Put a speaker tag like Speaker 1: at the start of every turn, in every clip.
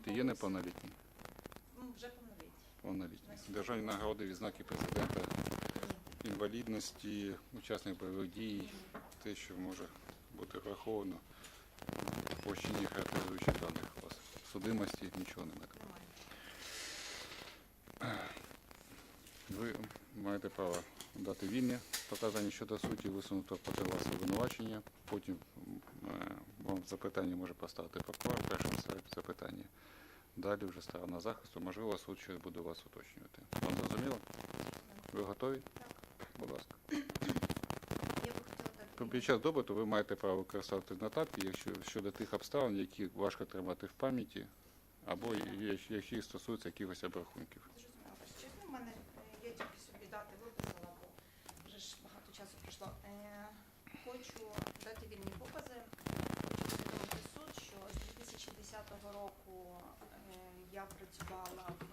Speaker 1: Діти є неповнолітні?
Speaker 2: Ну, вже повнолітні.
Speaker 1: Повнолітні. Державні нагороди, відзнаки президента, інвалідності, учасник бойових дій, те, що може бути враховано по чині характеризуючих даних вас. Судимості нічого немає.
Speaker 2: Немає.
Speaker 1: Ви маєте право дати вільне показання щодо суті висунутого проти вас обвинувачення. Потім запитання може поставити прокурор, першим запитання. Далі вже сторона захисту, можливо, суд щось буде вас уточнювати. Вам зрозуміло? Ви готові?
Speaker 2: Так.
Speaker 1: Будь ласка.
Speaker 2: Дати
Speaker 1: Під час допиту ви маєте право використовувати нотатки, якщо щодо тих обставин, які важко тримати в пам'яті, або є- які стосуються якихось обрахунків.
Speaker 2: Зрозуміла. Ваша честь, у мене е, я тільки собі дати виписала, бо вже ж багато часу пройшло. Е, Хочу дати вільні покази. Хочу повідомити суд, що з 2010 року е, я працювала в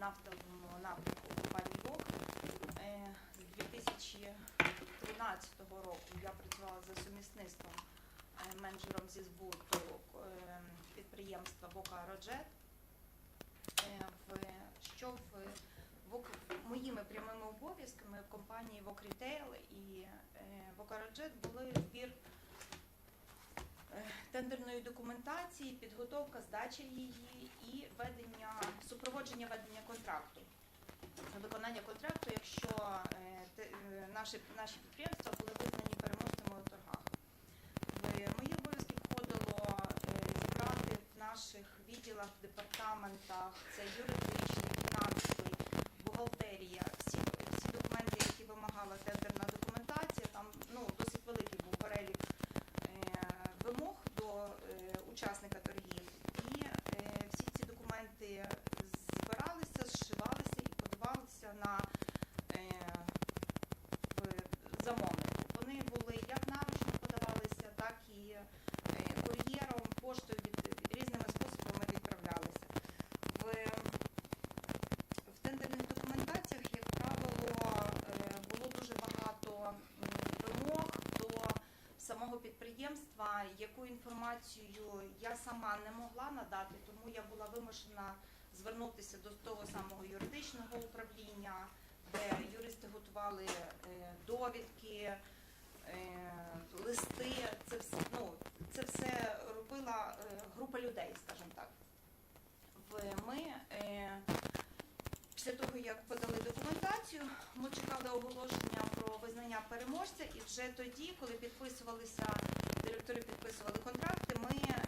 Speaker 2: нафтовому напрямку компанії ВОК. Е, З 2013 року я працювала за сумісництвом е, менеджером зі збуту підприємства Бока Роджет. Що в, в ок- моїми прямими обов'язками компанії Вок Retail і е, Вокароджет були збір тендерної документації, підготовка здачі її і ведення супроводження ведення контракту. Виконання контракту, якщо е, е, наші, наші підприємства були визнані переможцями у торгах. Мої обов'язки входило е, зібрати в наших відділах, департаментах, це юридичний, фінансовий, бухгалтерія, всі, всі документи, які вимагала тендерна документація, там ну, досить великий був перелік е, вимог до е, учасника торгів. І е, всі ці документи збиралися, зшивалися і подавалися на е, в замовнику. Вони були як наручно подавалися, так і е, кур'єром, поштою від різними способами відправлялися. В, в тендерних документаціях, як правило, е, було дуже багато м, вимог до самого підприємства, яку інформацію я сама не могла надати, тому я була вимушена звернутися до того самого юридичного управління, де юристи готували е, довідки, е, листи. Це все, ну, це все робила е, група людей, скажімо так. Ми після того, як подали документацію, ми чекали оголошення про визнання переможця, і вже тоді, коли підписувалися, директори підписували контракти, ми, е,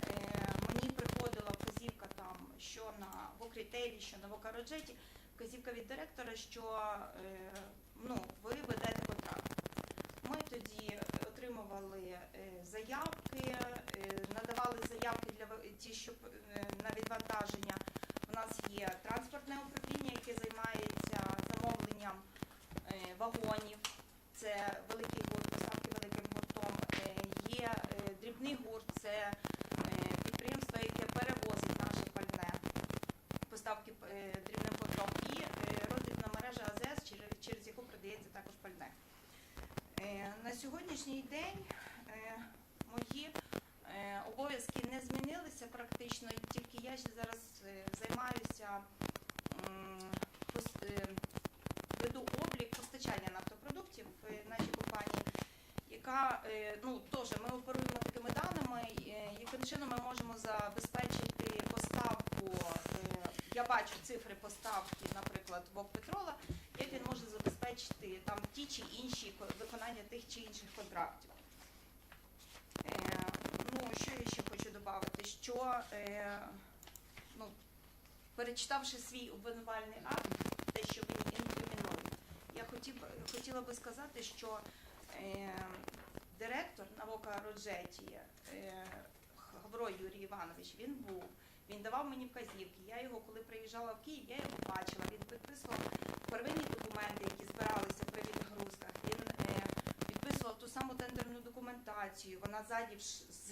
Speaker 2: мені приходила вказівка там, що на Вокрітейлі, що на Вокароджеті, вказівка від директора, що е, ну, ви ведете контракт. Ми тоді отримували е, заявки, надавали заявки для ті, що е, на відвантаження. У нас є транспортне управління, яке займається замовленням вагонів. Це великий гурт, поставки великим гуртом. Е, Є е, дрібний гурт, це е, підприємство, яке перевозить наше пальне, поставки е, дрібним гуртом, і роздрібна мережа АЗС, через, яку продається також пальне. На сьогоднішній день мої обов'язки не змінилися практично, тільки я ще зараз займаюся веду облік постачання нафтопродуктів в нашій компанії, яка ну теж ми оперуємо такими даними, е, яким чином ми можемо забезпечити поставку. е, Я бачу цифри поставки, наприклад, Вок Петрола, як він може забезпечити там ті чи інші ко- виконання тих чи інших контрактів. Е, ну, що я ще хочу додати, що е, ну, перечитавши свій обвинувальний акт, те, що він інкримінує, я хотів, хотіла би сказати, що е, директор Навока Роджеті, е, Гавро Юрій Іванович, він був, він давав мені вказівки. Я його, коли приїжджала в Київ, я його бачила. Він підписував первинні документи, які збиралися при відгрузках. Він е, підписував ту саму тендерну документацію. Вона ззаді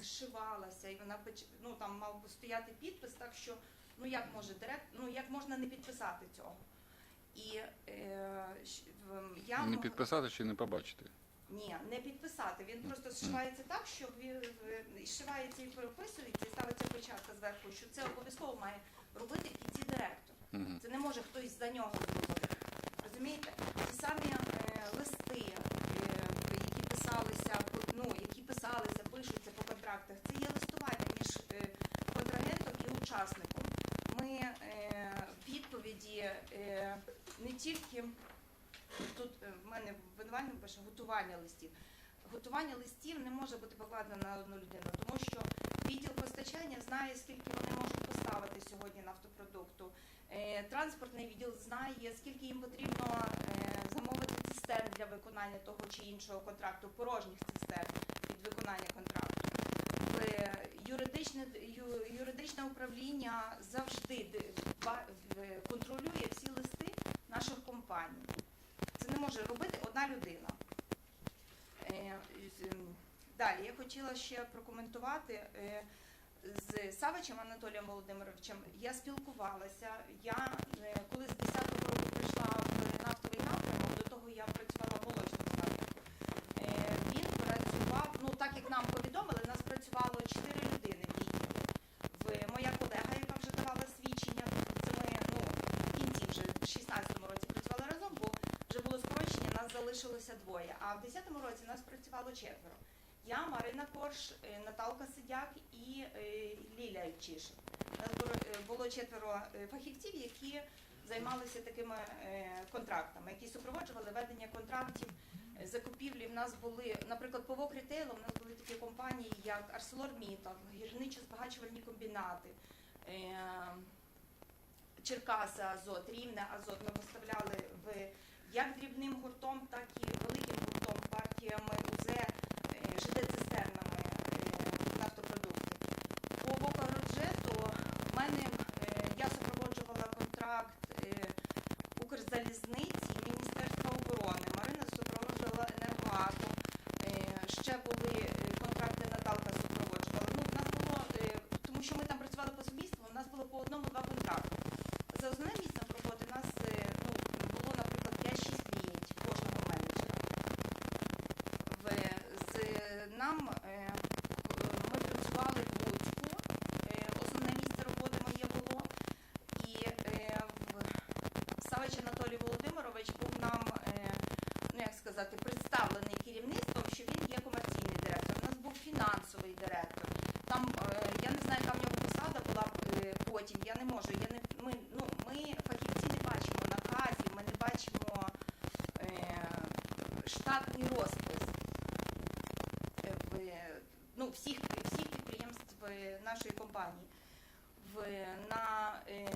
Speaker 2: зшивалася, і вона ну, там мав би стояти підпис, так що ну як може директ, ну як можна не підписати цього? І е, я
Speaker 1: Не підписати чи не побачити.
Speaker 2: Ні, не підписати. Він просто зшивається так, що зшивається і переписується, і ставиться печатка зверху, що це обов'язково має робити в кінці директор. Це не може хтось за нього зробити. Розумієте? Ті самі е, листи, е, які писалися, ну, які писалися, пишуться по контрактах, це є листування між е, контрагентом і учасником. Ми е, відповіді е, не тільки тут е, в мене в винувальному пише готування листів. Готування листів не може бути покладено на одну людину, тому що відділ постачання знає, скільки вони можуть поставити сьогодні нафтопродукту. Е, Транспортний відділ знає, скільки їм потрібно е, замовити цистерн для виконання того чи іншого контракту, порожніх цистерн від виконання контракту. Юридичне, юридичне управління завжди ди- контролює всі листи наших компаній. Це може робити одна людина. Е, з- м, Далі я хотіла ще прокоментувати. е, З Савичем Анатолієм Володимировичем я спілкувалася. Я е, коли з 10-го року прийшла в нафтовий напрямок, до того я працювала в молочному напрямку. Е, Він працював, ну так як нам повідомили, нас працювало 4 людини в відділі. В моя колега, яка вже давала свідчення, це ми ну, в кінці вже в 16-му році працювали разом, бо вже було залишилося двоє. А в 10-му році нас працювало четверо. Я, Марина Корж, е, Наталка Сидяк і е, Ліля Чишин. Нас було, е, четверо фахівців, які займалися такими контрактами, які супроводжували ведення контрактів, закупівлі. В нас були, наприклад, по ВОК Рітейлу, в нас були такі компанії, як ArcelorMittal, гірничо-збагачувальні комбінати. Черкаса Азот, Рівне Азот ми поставляли в як дрібним гуртом, так і великим гуртом партіями УЗ, е, ЖД-цистернами е, нафтопродуктів. По Бокароджету в мене е, я супроводжувала контракт Укрзалізниці Міністерства оборони. Марина супроводжувала енергоатом. Ще були е, контракти Наталка супроводжувала. Ну, в нас було, е, тому що ми там працювали по сумісству, у нас було по одному-два контракти. За основним місцем роботи у нас е, ну, було, наприклад, 5-6 клієнтів кожного менеджера. В, з, нам е, ми працювали в Луцьку, е, основне місце роботи моє було. І е, в Савич Анатолій Володимирович був нам, е, ну як сказати, представлений керівництвом, що він є комерційний директор. У нас був фінансовий директор. Там е, я не знаю, яка в нього посада була е, потім. Я не можу. Я не ми, ну, ми фахівці не бачимо наказів, ми не бачимо е, штатний розпис в, ну, всіх, всіх підприємств нашої компанії. В, на, е,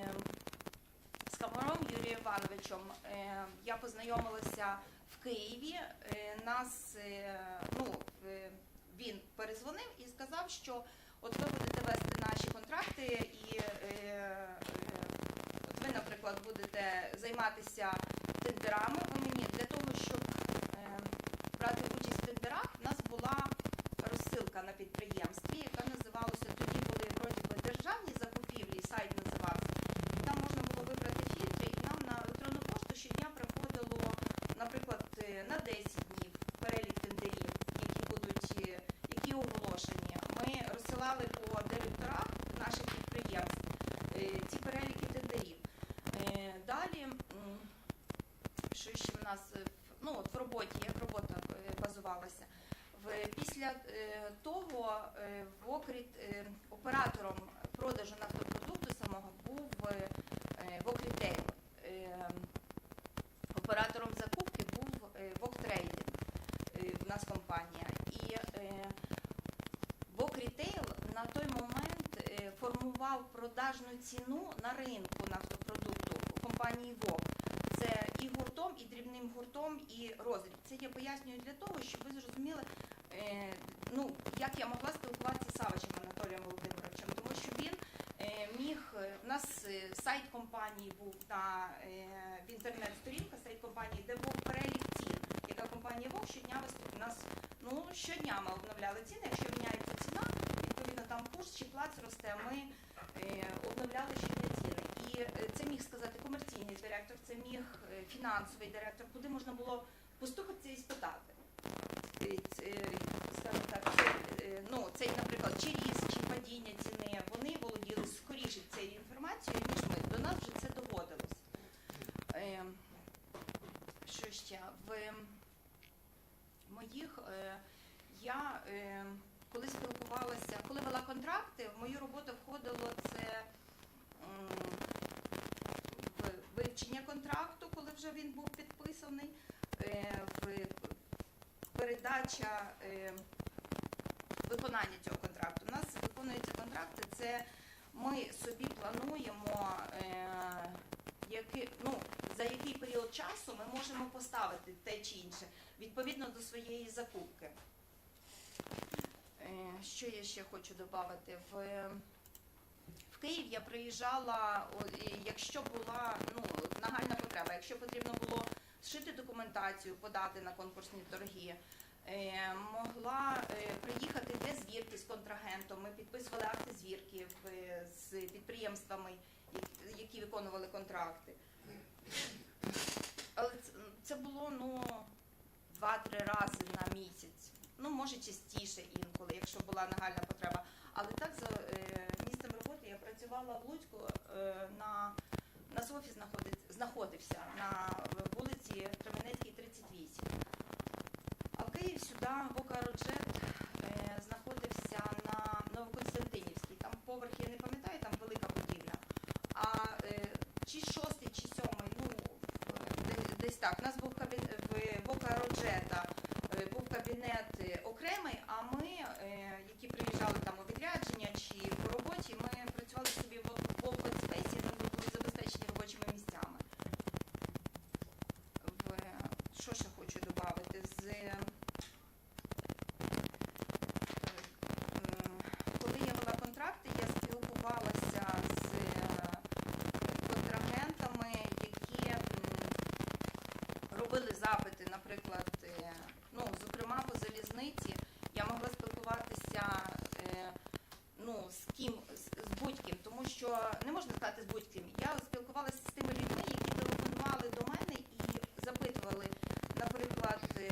Speaker 2: з Камаром Юрієм Івановичем е, я познайомилася в Києві. Е, нас, е, ну, е, він перезвонив і сказав, що от ви будете вести наші контракти, і е, е, от ви, наприклад, будете займатися тендерами. Ви мені для того, щоб брати участь в тендерах, в нас була розсилка на підприємстві, яка називалася тоді були вроді би державні закупівлі, сайт називався. І там можна було вибрати фільтри, і нам на електронну пошту щодня приходило, наприклад, е, на 10 днів перелік тендерів, які будуть, е, які оголошені. Ми розсилали по директорах наших підприємств е, ці переліки тендерів. Е, Далі, м, що ще в нас е, в- ну, от в роботі, як робота е, базувалася. В, після е, того е, в окріт е, оператором продажу нафтопродукту самого був е, Вокрітейл. Е, оператором закупки був е, Воктрейдинг, е, в нас компанія. І е, Вокрітейл на той момент е, формував продажну ціну на ринку нафтопродукту компанії ВОК. Це і гуртом, і дрібним гуртом, і розріб. Це я пояснюю для того, щоб ви зрозуміли, е, ну, як я могла спілкуватися з Савичем Анатолієм Володимировичем, тому що він е, міг, е, в нас сайт компанії був на в інтернет-сторінка сайт компанії, де був перелік цін, яка компанія ВОК щодня. Нас ну, щодня ми обновляли ціни, якщо міняється курс чи плац росте, ми е, обновляли щодня ціни. І е, це міг сказати комерційний директор, це міг е, фінансовий директор, куди можна було постукатися і спитати. скажімо так, ну, цей, наприклад, чи ріст, чи падіння ціни, вони володіли скоріше цією інформацією, ніж ми. До нас вже це доводилось. Що ще? В моїх я коли спілкувалася, коли вела контракти, в мою роботу входило це вивчення контракту, коли вже він був підписаний, е, передача е, виконання цього контракту. У нас виконуються контракти, це ми собі плануємо, е, ну, за який період часу ми можемо поставити те чи інше відповідно до своєї закупки. Е, Що я ще хочу додати? В, в Київ я приїжджала, якщо була ну, нагальна потреба, якщо потрібно було зшити документацію, подати на конкурсні торги. е, Могла е, приїхати для звірки з контрагентом. Ми підписували акти звірки з підприємствами, які- виконували контракти. Але це було ну, два-три рази на місяць. Ну, може, частіше інколи, якщо була нагальна потреба. Але так за е, місцем роботи я працювала в Луцьку е, на нас офіс знаходився на вулиці Кременецькій, 38. А в Київ сюди Вокароджет е, знаходився на Новоконстантинівській. Там поверх, я не пам'ятаю, там велика будівля. А чи шостий, чи сьомий, ну десь, так. У нас був кабінет в Вокароджета е, був кабінет е, окремий, а ми, е, які приїжджали там у відрядження чи по роботі, ми працювали собі в в open space, і ми були забезпечені робочими місцями. В, що ще хочу додати? З, е, м, коли я вела контракти, я спілкувалася з е, контрагентами, які м, робили запити, наприклад, е, ну, зокрема по залізниці, я могла спілкуватися е, ну, з ким, з, з будь-ким, тому що не можна сказати з будь-ким. Я спілкувалася з тими людьми, які телефонували до мене і запитували, наприклад, е,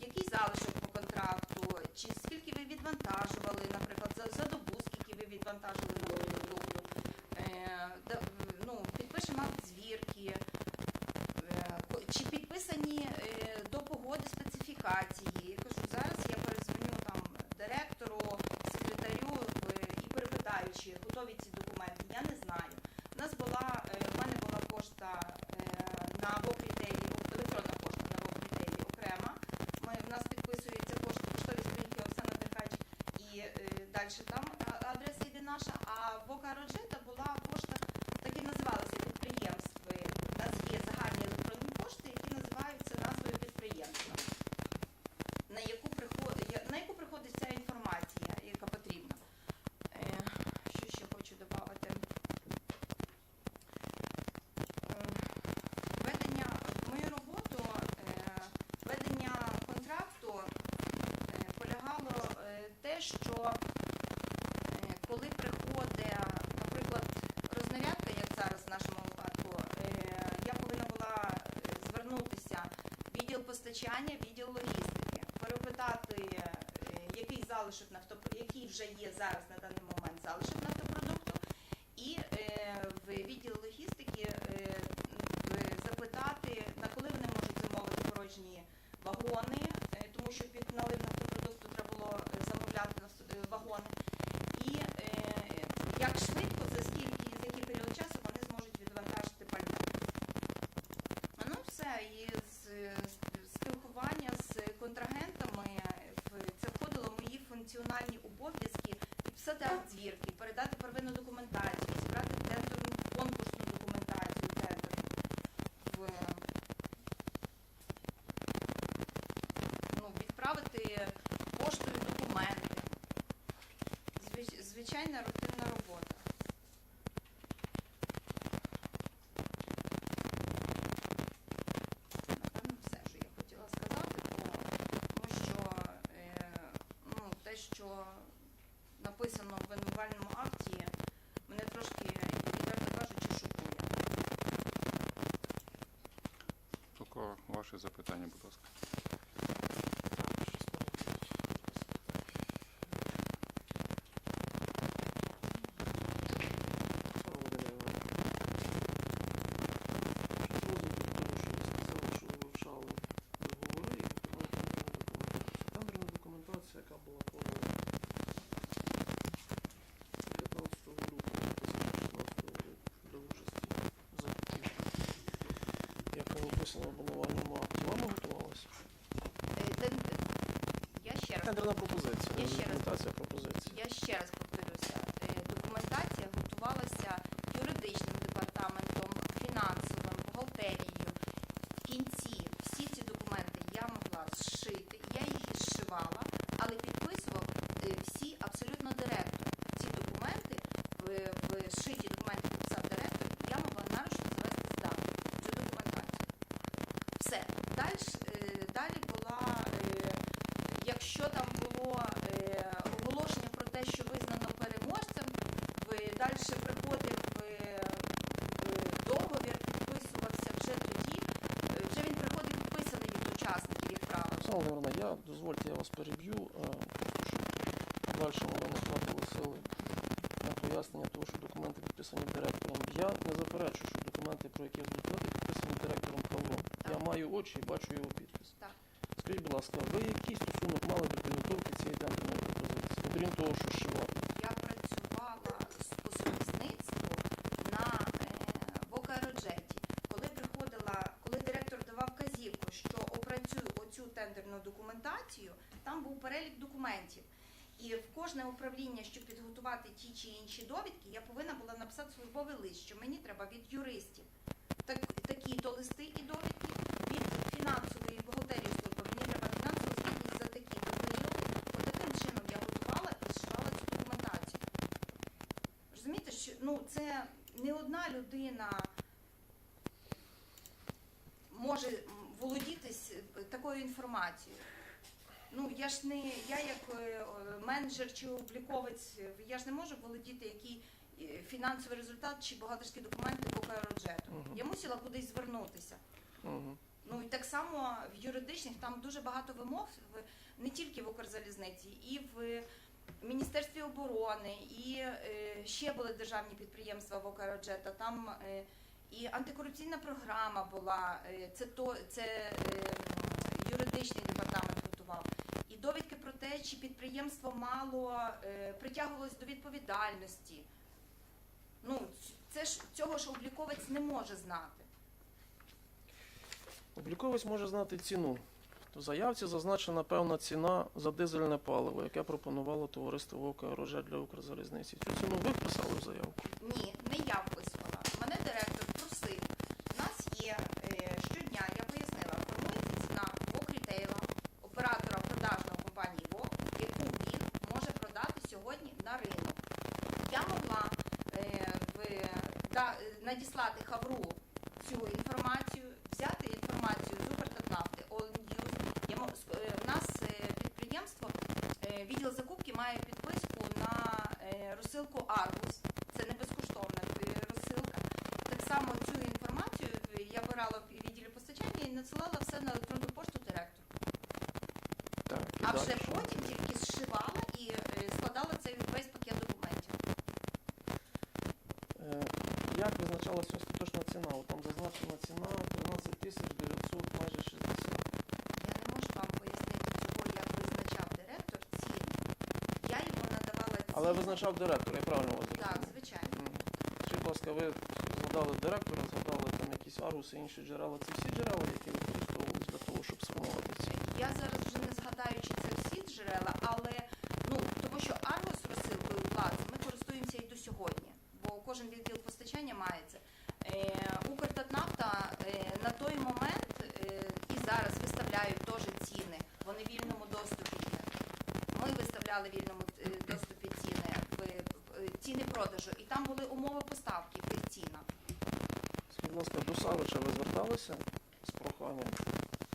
Speaker 2: який залишок по контракту, чи скільки ви відвантажували, наприклад, за, за добу, скільки ви відвантажили на продукту. Е, да- ну, підпишемо акт звірки, Е, ко- чи підписані е, до погоди специфікації. Я кажу, зараз я перезвоню там директору, секретарю в- і перепитаю, чи готові ці документи. Я не знаю. У нас була, е, в мене була пошта е, на Вокрітейлі, електронна пошта на Вокрітейлі окрема. Ми, в нас підписується пошта, поштові скриньки Оксана Деркач і е, далі там а- адреса йде наша. А Вока Роджета була пошта, так і називалася підприємстви. У нас є загальні електронні пошти, які називаються назвою підприємства, на яку приходить, на яку приходить ця інформація, яка потрібна. Е, Що ще хочу додати? Ведення в мою роботу, е, ведення контракту е, полягало е, те, що е, коли приходить, наприклад, рознарядка, як зараз в нашому випадку, е, я повинна була е, звернутися в відділ постачання, відділ логістики, перепитати, е, який залишок нафтопродукту, який вже є зараз на даний момент залишок нафтопродукту, і е, в відділ логістики е, в- запитати, на коли вони можуть замовити порожні вагони, е, тому що під налив нафтопродукту треба було е, замовляти нафто- е, вагони. І е, як швидко, за скільки, за який період часу вони зможуть відвантажити пальне. А Ну все, і з, з- спілкування з контрагентами в- це входило в мої функціональні обов'язки підписати акт звірки, передати первинну документацію, зібрати тендерну конкурсну документацію тендерну. В, ну, відправити поштою документи. Звич- Звичайна рутинна робота. Напевно, все, що я хотіла сказати, тому що е, ну, те, що написано в винувальному акті, мене трошки, відверто кажучи, шокує.
Speaker 1: Тільки ваші запитання, будь ласка.
Speaker 3: написано в обвинувальному
Speaker 2: акті. Вам готувалося?
Speaker 3: Е, е,
Speaker 2: я ще раз. Тендерна пропозиція. Я ще раз. Презентація. Я ще раз ви приходив е, е, договір, підписувався вже тоді. Е, Вже він приходив підписаний від учасників, як правило.
Speaker 3: Оксана Володимирівна, я дозвольте, я вас переб'ю, щоб подальшому ви не втратили сили на пояснення того, що документи підписані директором. Я не заперечую, що документи, про які я буду підписані директором Павлом. Я маю очі і бачу його підпис.
Speaker 2: Так.
Speaker 3: Скажіть, будь ласка, ви який стосунок мали до підготовки цієї тендерної пропозиції? Окрім того, що шивати.
Speaker 2: Я працювала з по сумісництву на е, в Окароджеті. Коли приходила, коли директор давав казівку, що опрацюю оцю тендерну документацію, там був перелік документів. І в кожне управління, щоб підготувати ті чи інші довідки, я повинна була написати службовий лист, що мені треба від юристів так, такі-то листи і довідки, від фінансової бухгалтерії служби мені треба фінансову звітність за такі-то періоди. От таким чином я готувала і зшивала цю документацію. Розумієте, що ну, це не одна людина може м, володітись е, такою інформацією. Ну, я ж не, я як е, менеджер чи обліковець, я ж не можу володіти який е, фінансовий результат чи бухгалтерські документи по бюджету.
Speaker 3: Мгм.
Speaker 2: Я мусила кудись звернутися.
Speaker 3: Угу.
Speaker 2: Ну і так само в юридичних там дуже багато вимог в не тільки в Укрзалізниці, і в Міністерстві оборони, і е, ще були державні підприємства в Укрджета. Там е, і антикорупційна програма була. е, це то це е, юридичний департамент готував. І довідки про те, чи підприємство мало е, притягувалось до відповідальності. Ну це ж цього ж обліковець не може знати.
Speaker 3: Обліковець може знати ціну. В заявці зазначена певна ціна за дизельне паливо, яке пропонувало товариство Роже для Укрзалізниці. Цю ціну ви в заявку?
Speaker 2: Ні, не я вписувала. Мене директор просив. У нас є е, щодня, я пояснила, формується ціна ВОК рітейла, оператора продажної компанії ВОК, яку він може продати сьогодні на ринок. Я могла е, в, да, е, надіслати хавру цю інформацію, взяти інформацію з Укртатнафти, All News. Я мо- с- е, У нас е, підприємство, е, відділ закупки має підписку на е, розсилку Аргус. Це не безкоштовна е, розсилка. Так само цю інформацію е, я брала в відділі постачання і надсилала все на електронну пошту директору.
Speaker 3: Так, і
Speaker 2: А вже
Speaker 3: далі.
Speaker 2: потім тільки зшивала і е, складала цей весь пакет документів.
Speaker 3: Е, Як визначалася остаточна ціна? От Там зазначена ціна 13 тисяч 900, майже 60.
Speaker 2: Я не можу вам пояснити цього, як визначав директор ціни. Я йому надавала ціни.
Speaker 3: Але визначав директор, я правильно вас
Speaker 2: Так, звичайно.
Speaker 3: Мгм. Скажіть, будь ласка, ви згадали директора, згадали там якісь аруси, інші джерела. Це всі джерела, які використовувалися для того, щоб сформувати ці.
Speaker 2: Я зараз вже не згадаю, чи це всі джерела, але ну тому що Аргос розсилкою плацу ми користуємося і до сьогодні, бо кожен відділ постачання має це. Е, Укртатнафта е, на той момент е, і зараз виставляють теж ціни. Вони в вільному доступі є. Ми виставляли в вільному е, доступі ціни в в- ціни продажу, і там були умови поставки